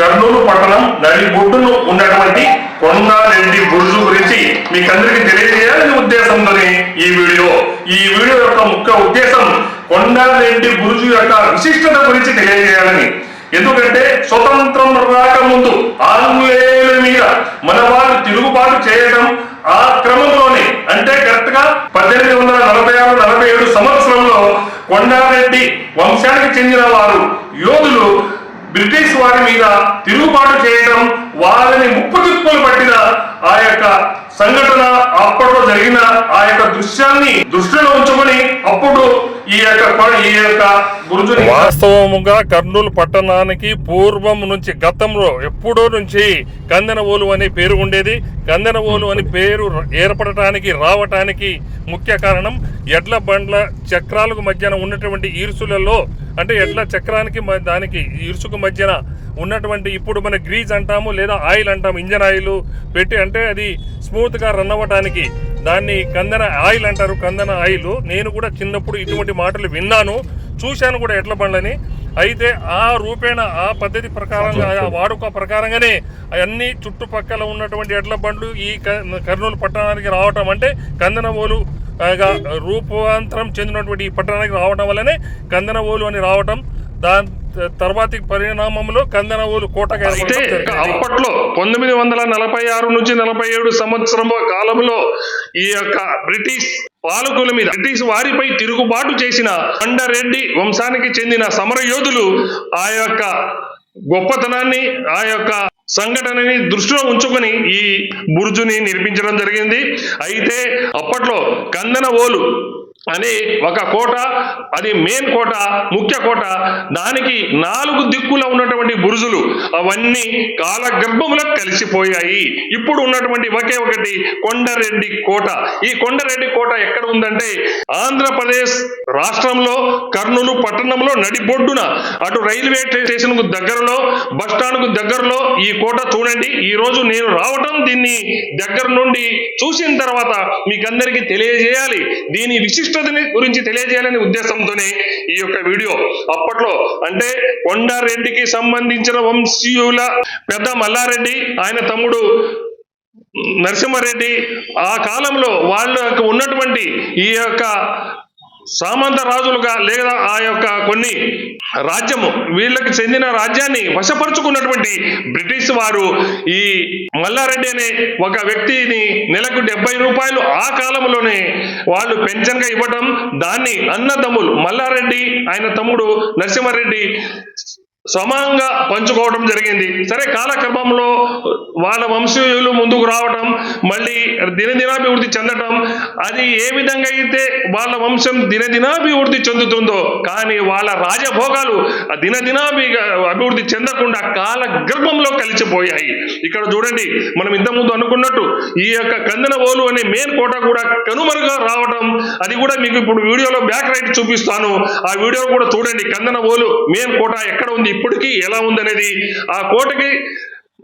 కర్నూలు పట్టణం నడిబొడ్డును ఉన్నటువంటి కొండారెడ్డి బుర్జు గురించి మీకందరికీ తెలియజేయాలనే ఉద్దేశంతోనే ఈ వీడియో. ఈ వీడియో యొక్క ముఖ్య ఉద్దేశం కొండారెడ్డి బుర్జు యొక్క విశిష్టత గురించి తెలియజేయాలని. ఎందుకంటే స్వతంత్రం రాకముందు ఆంగ్లేయుల మీద మన వాళ్ళు తిరుగుబాటు చేయడం ఆ క్రమంలోనే అంటే కరెక్ట్గా పద్దెనిమిది వందల నలభై ఆరు నలభై ఏడు సంవత్సరంలో కొండారెడ్డి వంశానికి చెందిన వారు యోధులు బ్రిటిష్ వారి మీద తిరుగుబాటు చేయడం వాళ్ళని ముప్పు తిప్పులు పట్టిన ఆ యొక్క సంఘటన అప్పట్లో జరిగిన ఆ యొక్క దృశ్యాన్ని దృష్టిలో ఉంచుకొని అప్పుడు ఈ యొక్క ఈ యొక్క వాస్తవముగా కర్నూలు పట్టణానికి పూర్వం నుంచి గతంలో ఎప్పుడో నుంచి కందెనవోలు అనే పేరు ఉండేది. కందెనవోలు అని పేరు ఏర్పడటానికి రావటానికి ముఖ్య కారణం ఎడ్ల బండ్ల చక్రాలకు మధ్యన ఉన్నటువంటి ఈర్సులలో అంటే ఎడ్ల చక్రానికి దానికి ఇరుసుకు మధ్యన ఉన్నటువంటి ఇప్పుడు మన గ్రీజ్ అంటాము లేదా ఆయిల్ అంటాము ఇంజన్ ఆయిల్ పెట్టి అంటే అది స్మూత్గా రన్ అవ్వటానికి దాన్ని కందన ఆయిల్ అంటారు కందన ఆయిల్. నేను కూడా చిన్నప్పుడు ఇటువంటి మాటలు విన్నాను. చూశాను కూడా ఎడ్ల బండ్లని. అయితే ఆ రూపేణ ఆ పద్ధతి ప్రకారంగా ఆ వాడుక ప్రకారంగానే అన్ని చుట్టుపక్కల ఉన్నటువంటి ఎడ్ల బండ్లు ఈ కర్నూలు పట్టణానికి రావటం అంటే కందనవోలు రూపాంతరం చెందినటువంటి ఈ పట్టణానికి రావటం వల్లనే కందనవోలు అని రావటం. దాని తర్వాతి పరిణామంలో కందనవోలు కోటగా. అప్పట్లో పంతొమ్మిది వందల నలభై ఆరు నుంచి నలభై ఏడు సంవత్సరం కాలంలో ఈ యొక్క బ్రిటిష్ పాలకుల మీద బ్రిటిష్ వారిపై తిరుగుబాటు చేసిన కొండరెడ్డి వంశానికి చెందిన సమర యోధులు ఆ యొక్క గొప్పతనాన్ని ఆ యొక్క సంఘటనని దృష్టిలో ఉంచుకొని ఈ బుర్జుని నిర్మించడం జరిగింది అయితే అప్పట్లో కందన ఓలు అని ఒక కోట అది మెయిన్ కోట ముఖ్య కోట. దానికి నాలుగు దిక్కుల ఉన్నటువంటి బురుజులు అవన్నీ కాలగర్భములో కలిసిపోయాయి. ఇప్పుడు ఉన్నటువంటి ఒకే ఒకటి కొండరెడ్డి కోట. ఈ కొండరెడ్డి కోట ఎక్కడ ఉందంటే ఆంధ్రప్రదేశ్ రాష్ట్రంలో కర్నూలు పట్టణంలో నడిబొడ్డున. అటు రైల్వే స్టేషన్కు దగ్గరలో బస్ స్టాండ్కు దగ్గరలో ఈ కోట చూడండి. ఈ రోజు నేను రావటం దీన్ని దగ్గర నుండి చూసిన తర్వాత మీకందరికీ తెలియజేయాలి. దీని విశిష్టతని గురించి తెలియజేయాలనే ఉద్దేశంతోనే ఈ యొక్క వీడియో. అప్పట్లో అంటే కొండారెడ్డికి సంబంధించిన వంశీయుల పెద్ద మల్లారెడ్డి ఆయన తమ్ముడు నరసింహారెడ్డి ఆ కాలంలో వాళ్ళ ఉన్నటువంటి ఈ యొక్క సామంత రాజులుగా లేదా ఆ యొక్క కొన్ని రాజ్యము వీళ్ళకి చెందిన రాజ్యాన్ని వశపరుచుకున్నటువంటి బ్రిటిష్ వారు ఈ మల్లారెడ్డి అనే ఒక వ్యక్తిని నెలకు డెబ్బై రూపాయలు ఆ కాలంలోనే వాళ్ళు పెన్షన్గా ఇవ్వటం దాన్ని అన్నదమ్ములు మల్లారెడ్డి ఆయన తమ్ముడు నరసింహారెడ్డి సమంగా పంచుకోవడం జరిగింది. సరే కాలక్రమంలో వాళ్ళ వంశీయులు ముందుకు రావటం మళ్ళీ దినదినాభివృద్ధి చెందటం అది ఏ విధంగా అయితే వాళ్ళ వంశం దినదినాభివృద్ధి చెందుతుందో కానీ వాళ్ళ రాజభోగాలు దినదినాభి అభివృద్ధి చెందకుండా కాల గర్భంలో కలిసిపోయాయి. ఇక్కడ చూడండి మనం ఇంతకుముందు అనుకున్నట్టు ఈ యొక్క కందనవోలు అనే మెయిన్ కోట కూడా కనుమరుగా రావటం అది కూడా మీకు ఇప్పుడు వీడియోలో బ్యాక్ రైట్ చూపిస్తాను. ఆ వీడియో కూడా చూడండి కందనవోలు మెయిన్ కోట ఎక్కడ ఉంది? ఇప్పటికీ ఎలా ఉందనేది ఆ కోటకి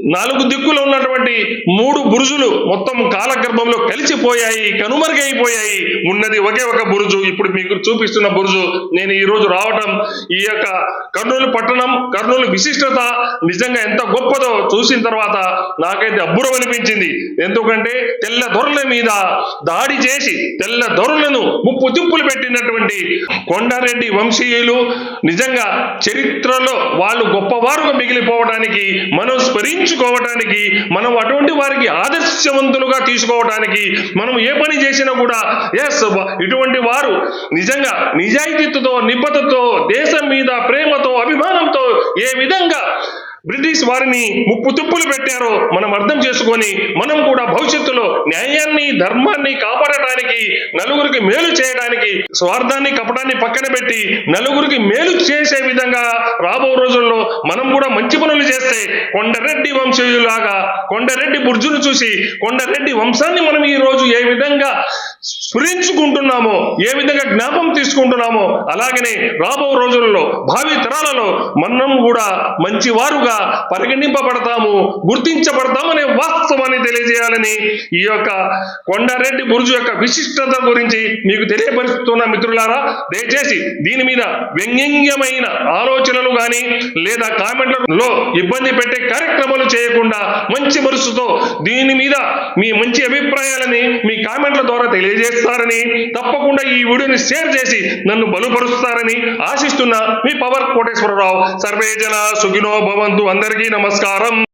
నాలుగు దిక్కులు ఉన్నటువంటి మూడు బురుజులు మొత్తం కాలగర్భంలో కలిసిపోయాయి కనుమరుగైపోయాయి. ఉన్నది ఒకే ఒక బురుజు. ఇప్పుడు మీకు చూపిస్తున్న బురుజు. నేను ఈ రోజు రావటం ఈ యొక్క కర్నూలు పట్టణం కర్నూలు విశిష్టత నిజంగా ఎంత గొప్పదో చూసిన తర్వాత నాకైతే అబ్బురం అనిపించింది. ఎందుకంటే తెల్ల దొరల మీద దాడి చేసి తెల్ల దొరలను ముప్పు తిప్పులు పెట్టినటువంటి కొండారెడ్డి వంశీయులు నిజంగా చరిత్రలో వాళ్ళు గొప్పవారుగా మిగిలిపోవడానికి మనం స్మరించుకోవడానికి మనం అటువంటి వారికి ఆదర్శవంతులుగా తీసుకోవటానికి మనం ఏ పని చేసినా కూడా ఎస్ ఇటువంటి వారు నిజంగా నిజాయితీతో నిబద్ధతతో దేశం మీద ప్రేమతో అభిమానంతో ఏ విధంగా బ్రిటిష్ వారిని ముప్పు తుప్పులు పెట్టారో మనం అర్థం చేసుకొని మనం కూడా భవిష్యత్తులో న్యాయాన్ని ధర్మాన్ని కాపాడటానికి నలుగురికి మేలు చేయడానికి స్వార్థాన్ని కపటాన్ని పక్కన పెట్టి నలుగురికి మేలు చేసే విధంగా రాబో రోజుల్లో మనం కూడా మంచి పనులు చేస్తే కొండరెడ్డి వంశీయులాగా కొండరెడ్డి బుర్జును చూసి కొండరెడ్డి వంశాన్ని మనం ఈ రోజు ఏ విధంగా స్మరించుకుంటున్నామో ఏ విధంగా జ్ఞాపం తీసుకుంటున్నామో అలాగనే రాబో రోజులలో భావి తరాలలో మనం కూడా మంచివారుగా పరిగణింపబడతాము గుర్తించబడతామనే వాస్తవాన్ని తెలియజేయాలని ఈ యొక్క కొండారెడ్డి బుర్జు యొక్క విశిష్టత గురించి మీకు తెలియపరుస్తున్న మిత్రులారా దయచేసి దీని మీద వ్యంగ్యమైన ఆలోచనలు కానీ లేదా కామెంట్లలో ఇబ్బంది పెట్టే కార్యక్రమాలు చేయకుండా మంచి మనసుతో దీని మీద మీ మంచి అభిప్రాయాలని మీ కామెంట్ల ద్వారా తెలియజేస్తారని తప్పకుండా ఈ వీడియోని షేర్ చేసి నన్ను బలుపరుస్తారని ఆశిస్తున్న మీ పవర్ కోటేశ్వరరావు. సర్వేజన సుఖినో భవంతు. అందరికీ నమస్కారం.